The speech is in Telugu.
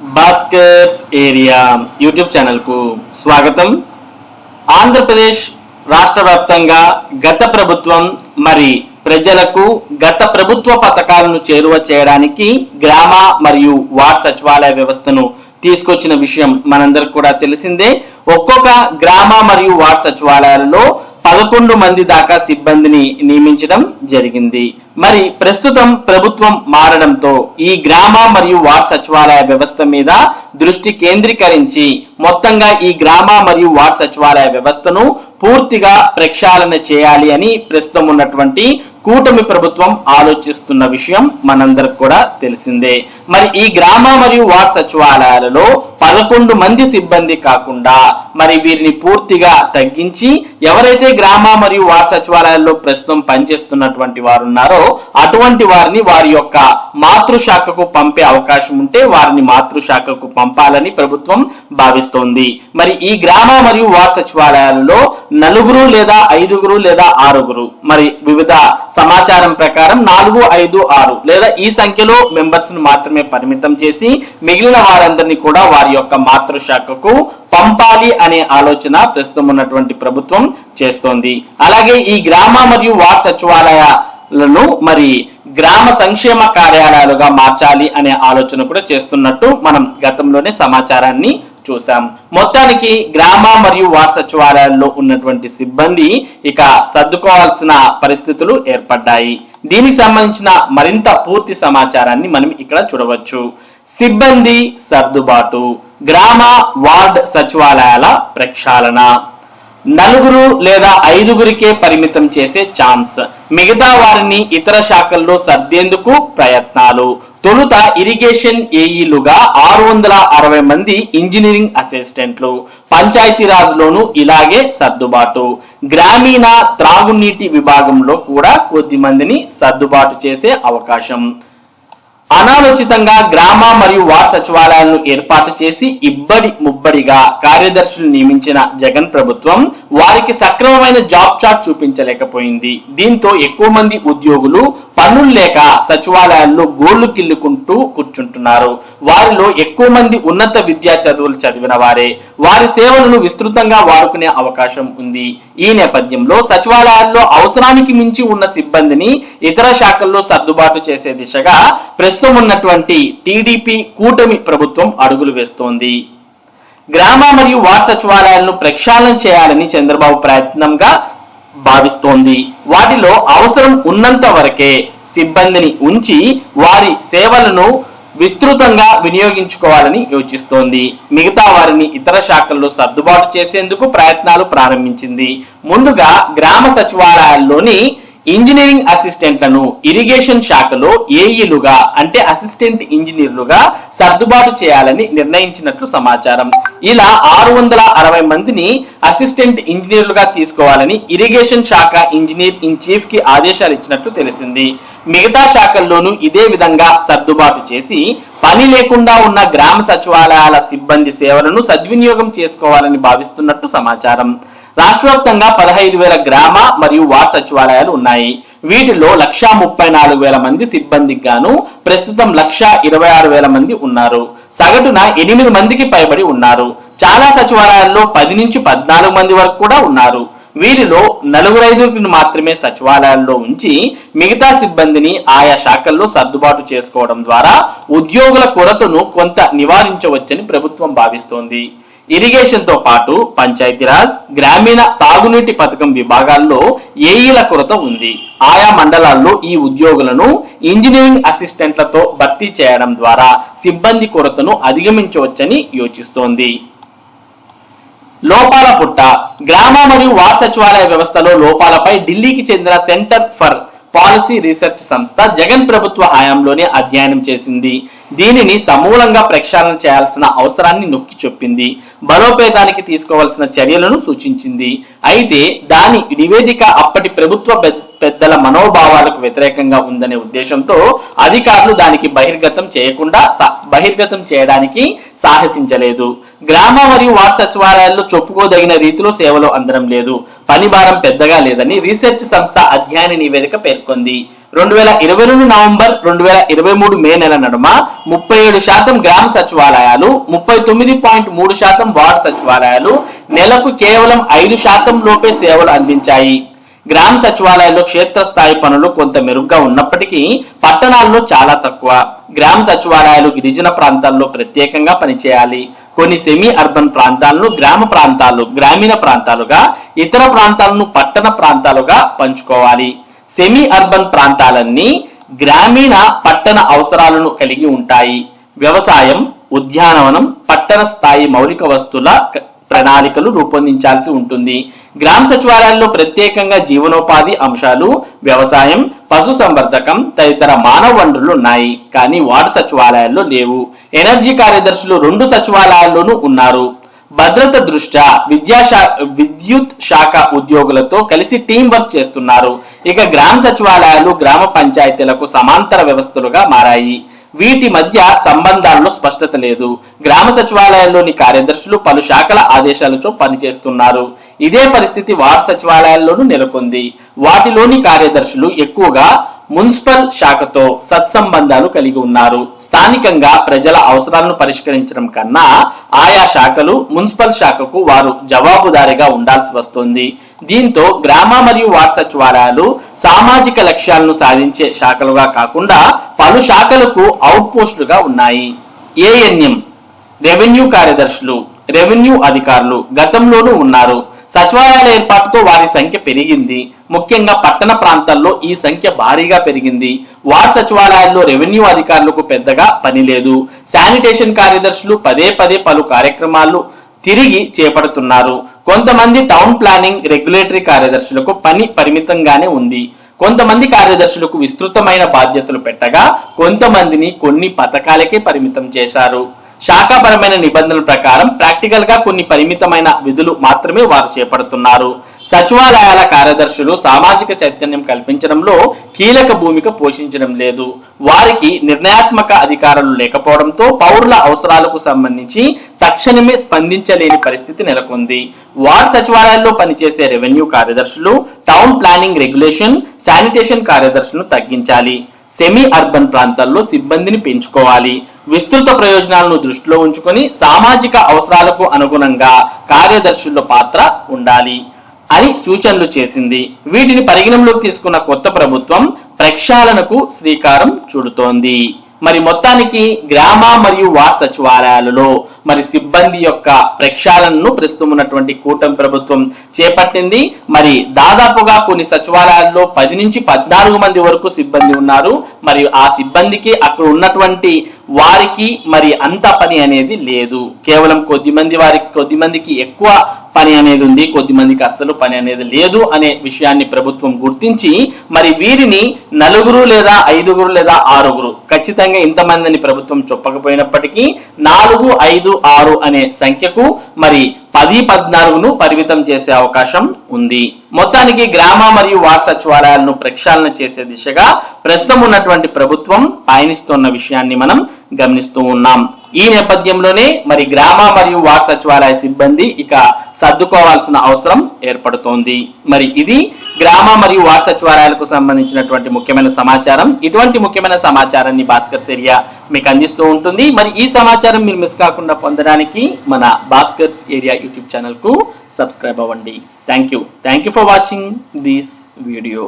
బాస్కర్స్ ఏరియా యూట్యూబ్ ఛానల్కు స్వాగతం. ఆంధ్రప్రదేశ్ రాష్ట్ర వ్యాప్తంగా గత ప్రభుత్వం మరి ప్రజలకు గత ప్రభుత్వ పథకాలను చేరువ చేయడానికి గ్రామ మరియు వార్డ్ సచివాలయ వ్యవస్థను తీసుకొచ్చిన విషయం మనందరికి కూడా తెలిసిందే. ఒక్కొక్క గ్రామ మరియు వార్డ్ సచివాలయాలలో పదకొండు మంది దాకా సిబ్బందిని నియమించడం జరిగింది. మరి ప్రస్తుతం ప్రభుత్వం మారడంతో ఈ గ్రామ మరియు వార్డ్ సచివాలయ వ్యవస్థ మీద దృష్టి కేంద్రీకరించి మొత్తంగా ఈ గ్రామ మరియు వార్డ్ సచివాలయ వ్యవస్థను పూర్తిగా ప్రక్షాళన చేయాలి అని ప్రస్తుతం ఉన్నటువంటి కూటమి ప్రభుత్వం ఆలోచిస్తున్న విషయం మనందరికి కూడా తెలిసిందే. మరి ఈ గ్రామ మరియు వార్డ్ సచివాలయాలలో పదకొండు మంది సిబ్బంది కాకుండా మరి వీరిని పూర్తిగా తగ్గించి ఎవరైతే గ్రామ మరియు వార్డ్ సచివాలయాల్లో ప్రస్తుతం పనిచేస్తున్నటువంటి వారు ఉన్నారో అటువంటి వారిని వారి యొక్క మాతృశాఖకు పంపే అవకాశం ఉంటే వారిని మాతృశాఖకు పంపాలని ప్రభుత్వం భావిస్తోంది. మరి ఈ గ్రామ మరియు వార్డ్ సచివాలయాలలో నలుగురు లేదా ఐదుగురు లేదా ఆరుగురు మరి వివిధ సమాచారం ప్రకారం నాలుగు ఐదు ఆరు లేదా ఈ సంఖ్యలో మెంబర్స్ మాత్రమే మాత్రమే పరిమితం చేసి మిగిలిన వారందరినీ కూడా వారి యొక్క మాతృశాఖకు పంపాలి అనే ఆలోచన ప్రస్తుతం ఉన్నటువంటి ప్రభుత్వం చేస్తోంది. అలాగే ఈ గ్రామ మరియు వార్డ్ సచివాలయాలను మరి గ్రామ సంక్షేమ కార్యాలయాలుగా మార్చాలి అనే ఆలోచన కూడా చేస్తున్నట్టు మనం గతంలోనే సమాచారాన్ని చూసాం మొత్తానికి గ్రామ మరియు వార్డ్ సచివాలయాల్లో ఉన్నటువంటి సిబ్బంది ఇక సర్దుకోవాల్సిన పరిస్థితులు ఏర్పడ్డాయి. దీనికి సంబంధించిన మరింత పూర్తి సమాచారాన్ని మనం ఇక్కడ చూడవచ్చు. సిబ్బంది సర్దుబాటు గ్రామ వార్డ్ సచివాలయాల ప్రక్షాళన. నలుగురు లేదా ఐదుగురికే పరిమితం చేసే ఛాన్స్. మిగతా వారిని ఇతర శాఖల్లో సర్దేందుకు ప్రయత్నాలు. తొలుత ఇరిగేషన్ ఏఈలుగా ఆరు వందల అరవై మంది ఇంజనీరింగ్ అసిస్టెంట్లు. పంచాయతీరాజ్ లోను ఇలాగే సర్దుబాటు. గ్రామీణ త్రాగునీటి విభాగంలో కూడా కొద్ది మందిని సర్దుబాటు చేసే అవకాశం. అనాలోచితంగా గ్రామ మరియు వార్డ్ సచివాలయాలను ఏర్పాటు చేసి ఇబ్బడి ముబ్బడిగా కార్యదర్శులు నియమించిన జగన్ ప్రభుత్వం వారికి సక్రమమైన జాబ్ చార్ట్ చూపించలేకపోయింది. దీంతో ఎక్కువ మంది ఉద్యోగులు పనులు లేక సచివాలయాల్లో గోళ్ళు కిల్లుకుంటూ కూర్చుంటున్నారు. వారిలో ఎక్కువ మంది ఉన్నత విద్యా చదువులు చదివిన వారే. వారి సేవలను విస్తృతంగా వాడుకునే అవకాశం ఉంది. ఈ నేపథ్యంలో సచివాలయాల్లో అవసరానికి మించి ఉన్న సిబ్బందిని ఇతర శాఖల్లో సర్దుబాటు చేసే దిశగా ప్రస్తుతం ఉన్నటువంటి టీడీపీ కూటమి ప్రభుత్వం అడుగులు వేస్తోంది. గ్రామ మరియు వార్డ్ సచివాలయాలను ప్రక్షాళన చేయాలని చంద్రబాబు ప్రయత్నంగా భావిస్తోంది. వాటిలో అవసరం ఉన్నంత వరకే సిబ్బందిని ఉంచి వారి సేవలను విస్తృతంగా వినియోగించుకోవాలని యోచిస్తోంది. మిగతా వారిని ఇతర శాఖల్లో సర్దుబాటు చేసేందుకు ప్రయత్నాలు ప్రారంభించింది. ముందుగా గ్రామ సచివాలయాల్లోని ఇంజనీరింగ్ అసిస్టెంట్లను ఇరిగేషన్ శాఖలో ఏఈలుగా అంటే అసిస్టెంట్ ఇంజనీర్లుగా సర్దుబాటు చేయాలని నిర్ణయించినట్లు సమాచారం. ఇలా ఆరు వందల అరవై మందిని అసిస్టెంట్ ఇంజనీర్లుగా తీసుకోవాలని ఇరిగేషన్ శాఖ ఇంజనీర్ ఇన్ చీఫ్కి ఆదేశాలు ఇచ్చినట్లు తెలిసింది. మిగతా శాఖల్లోనూ ఇదే విధంగా సర్దుబాటు చేసి పని లేకుండా ఉన్న గ్రామ సచివాలయాల సిబ్బంది సేవలను సద్వినియోగం చేసుకోవాలని భావిస్తున్నట్టు సమాచారం. రాష్ట్ర వ్యాప్తంగా పదహైదు వేల గ్రామ మరియు వార్డ్ సచివాలయాలు ఉన్నాయి. వీటిలో లక్షా ముప్పై నాలుగు వేల మంది సిబ్బందికి గాను ప్రస్తుతం లక్షా ఇరవై ఆరు వేల మంది ఉన్నారు. సగటున ఎనిమిది మందికి పైబడి ఉన్నారు. చాలా సచివాలయాల్లో పది నుంచి పద్నాలుగు మంది వరకు కూడా ఉన్నారు. వీరిలో నలుగురైదుగురిని మాత్రమే సచివాలయాల్లో ఉంచి మిగతా సిబ్బందిని ఆయా శాఖల్లో సర్దుబాటు చేసుకోవడం ద్వారా ఉద్యోగుల కొరతను కొంత నివారించవచ్చని ప్రభుత్వం భావిస్తోంది. ఇరిగేషన్తో పాటు పంచాయతీరాజ్ గ్రామీణ తాగునీటి పథకం విభాగాల్లో ఏఈల కొరత ఉంది. ఆయా మండలాల్లో ఈ ఉద్యోగులను ఇంజనీరింగ్ అసిస్టెంట్లతో భర్తీ చేయడం ద్వారా సిబ్బంది కొరతను అధిగమించవచ్చని యోచిస్తోంది. లోపాల పుట్ట గ్రామ మరియు వార్డ్ సచివాలయ వ్యవస్థలో లోపాలపై ఢిల్లీకి చెందిన సెంటర్ ఫర్ పాలసీ రీసెర్చ్ సంస్థ జగన్ ప్రభుత్వ హయాంలోనే అధ్యయనం చేసింది. దీనిని సమూలంగా ప్రక్షాళన చేయాల్సిన అవసరాన్ని నొక్కి చెప్పింది. బలోపేతానికి తీసుకోవాల్సిన చర్యలను సూచించింది. అయితే దాని నివేదిక అప్పటి ప్రభుత్వ పెద్దల మనోభావాలకు వ్యతిరేకంగా ఉందనే ఉద్దేశంతో అధికారులు దానికి బహిర్గతం చేయకుండా బహిర్గతం చేయడానికి సాహసించలేదు. గ్రామ మరియు వార్డ్ సచివాలయాల్లో చెప్పుకోదగిన రీతిలో సేవలు అందడం లేదు. పని భారం పెద్దగా లేదని రీసెర్చ్ సంస్థ అధ్యయన నివేదిక పేర్కొంది. రెండు వేల ఇరవై రెండు నవంబర్ రెండు వేల ఇరవై మూడు మే నెల నడుమ ముప్పై ఏడు శాతం గ్రామ సచివాలయాలు ముప్పై తొమ్మిది పాయింట్ మూడు శాతం వార్డు సచివాలయాలు నెలకు కేవలం ఐదు శాతం లోపే సేవలు అందించాయి. గ్రామ సచివాలయాల్లో క్షేత్రస్థాయి పనులు కొంత మెరుగ్గా ఉన్నప్పటికీ పట్టణాల్లో చాలా తక్కువ. గ్రామ సచివాలయాలు గిరిజన ప్రాంతాల్లో ప్రత్యేకంగా పనిచేయాలి. కొన్ని సెమీ అర్బన్ ప్రాంతాలను గ్రామ ప్రాంతాలు గ్రామీణ ప్రాంతాలుగా ఇతర ప్రాంతాలను పట్టణ ప్రాంతాలుగా పంచుకోవాలి. సెమీ అర్బన్ ప్రాంతాలన్నీ గ్రామీణ పట్టణ అవసరాలను కలిగి ఉంటాయి. వ్యవసాయం ఉద్యానవనం పట్టణ స్థాయి మౌలిక వస్తువుల ప్రణాళికలు రూపొందించాల్సి ఉంటుంది. గ్రామ సచివాలయాల్లో ప్రత్యేకంగా జీవనోపాధి అంశాలు వ్యవసాయం పశు సంవర్ధకం తదితర మానవ వనరులు ఉన్నాయి. కానీ వార్డు సచివాలయాల్లో లేవు. ఎనర్జీ కార్యదర్శులు రెండు సచివాలయాల్లోనూ ఉన్నారు. భద్రత దృష్ట్యా విద్యాశా విద్యుత్ శాఖ ఉద్యోగులతో కలిసి టీం వర్క్ చేస్తున్నారు. ఇక గ్రామ సచివాలయాలు గ్రామ పంచాయతీలకు సమాంతర వ్యవస్థలుగా మారాయి. వీటి మధ్య సంబంధాల్లో స్పష్టత లేదు. గ్రామ సచివాలయాల్లోని కార్యదర్శులు పలు శాఖల ఆదేశాలతో పనిచేస్తున్నారు. ఇదే పరిస్థితి వార్డు సచివాలయాల్లోనూ నెలకొంది. వాటిలోని కార్యదర్శులు ఎక్కువగా మున్సిపల్ శాఖతో సత్సంబంధాలు కలిగి ఉన్నారు. స్థానికంగా ప్రజల అవసరాలను పరిష్కరించడం కన్నా ఆయా శాఖలు మున్సిపల్ శాఖకు వారు జవాబుదారిగా ఉండాల్సి వస్తుంది. దీంతో గ్రామ మరియు వార్డ్ సచివాలయాలు సామాజిక లక్ష్యాలను సాధించే శాఖలుగా కాకుండా పలు శాఖలకు అవుట్ పోస్టులుగా ఉన్నాయి. ఏఎన్ఎం రెవెన్యూ కార్యదర్శులు రెవెన్యూ అధికారులు గతంలోనూ ఉన్నారు. సచివాలయాల ఏర్పాటుతో వారి సంఖ్య పెరిగింది. ముఖ్యంగా పట్టణ ప్రాంతాల్లో ఈ సంఖ్య భారీగా పెరిగింది. వార్డ్ సచివాలయాల్లో రెవెన్యూ అధికారులకు పెద్దగా పని లేదు. శానిటేషన్ కార్యదర్శులు పదే పదే పలు కార్యక్రమాలు తిరిగి చేపడుతున్నారు. కొంతమంది టౌన్ ప్లానింగ్ రెగ్యులేటరీ కార్యదర్శులకు పని పరిమితంగానే ఉంది. కొంతమంది కార్యదర్శులకు విస్తృతమైన బాధ్యతలు పెట్టగా కొంతమందిని కొన్ని పథకాలకే పరిమితం చేశారు. శాఖాపరమైన నిబంధనల ప్రకారం ప్రాక్టికల్గా కొన్ని పరిమితమైన విధులు మాత్రమే వారు చేపడుతున్నారు. సచివాలయాల కార్యదర్శులు సామాజిక చైతన్యం కల్పించడంలో కీలక భూమిక పోషించడం లేదు. వారికి నిర్ణయాత్మక అధికారాలు లేకపోవడంతో పౌరుల అవసరాలకు సంబంధించి తక్షణమే స్పందించలేని పరిస్థితి నెలకొంది. వార్డ్ సచివాలయాల్లో పనిచేసే రెవెన్యూ కార్యదర్శులు టౌన్ ప్లానింగ్ రెగ్యులేషన్ శానిటేషన్ కార్యదర్శులను తగ్గించాలి. సెమీ అర్బన్ ప్రాంతాల్లో సిబ్బందిని పెంచుకోవాలి. విస్తృత ప్రయోజనాలను దృష్టిలో ఉంచుకొని సామాజిక అవసరాలకు అనుగుణంగా కార్యదర్శుల పాత్ర ఉండాలి. అని సూచనలు చేసింది. వీటిని పరిగణంలోకి తీసుకున్న కొత్త ప్రభుత్వం ప్రక్షాళనకు శ్రీకారం చుడుతోంది. మరి మొత్తానికి గ్రామ మరియు వార్డ్ సచివాలయాలలో మరి సిబ్బంది యొక్క ప్రక్షాళనను ప్రస్తుతం ఉన్నటువంటి కూటమి ప్రభుత్వం చేపట్టింది. మరి దాదాపుగా కొన్ని సచివాలయాల్లో పది నుంచి పద్నాలుగు మంది వరకు సిబ్బంది ఉన్నారు. మరియు ఆ సిబ్బందికి అక్కడ ఉన్నటువంటి వారికి మరి అంత పని అనేది లేదు. కేవలం కొద్ది మంది వారికి కొద్ది మందికి ఎక్కువ పని అనేది ఉంది కొద్దిమందికి అస్సలు పని అనేది లేదు అనే విషయాన్ని ప్రభుత్వం గుర్తించి మరి వీరిని నలుగురు లేదా ఐదుగురు లేదా ఆరుగురు ఖచ్చితంగా ఇంతమందిని ప్రభుత్వం చెప్పకపోయినప్పటికీ నాలుగు ఐదు ఆరు అనే సంఖ్యకు మరి పది పద్నాలుగును పరిమితం చేసే అవకాశం ఉంది. మొత్తానికి గ్రామ మరియు వార్డ్ సచివాలయాలను ప్రక్షాళన చేసే దిశగా ప్రస్తుతం ఉన్నటువంటి ప్రభుత్వం పయనిస్తున్న విషయాన్ని మనం గమనిస్తూ ఉన్నాం. ఈ నేపథ్యంలోనే మరి గ్రామ మరియు వార్డ్ సచివాలయ సిబ్బంది ఇక సర్దుకోవాల్సిన అవసరం ఏర్పడుతోంది. మరి ఇది గ్రామ మరియు వార్డ్ సచివాలయాలకు సంబంధించినటువంటి ముఖ్యమైన సమాచారం. ఇటువంటి ముఖ్యమైన సమాచారాన్ని భాస్కర్ ఏరియా మీకు అందిస్తూ ఉంటుంది. మరి ఈ సమాచారం మీరు మిస్ కాకుండా పొందడానికి మన భాస్కర్స్ ఏరియా యూట్యూబ్ ఛానల్కు సబ్స్క్రైబ్ అవ్వండి. Thank you. Thank you for watching this video.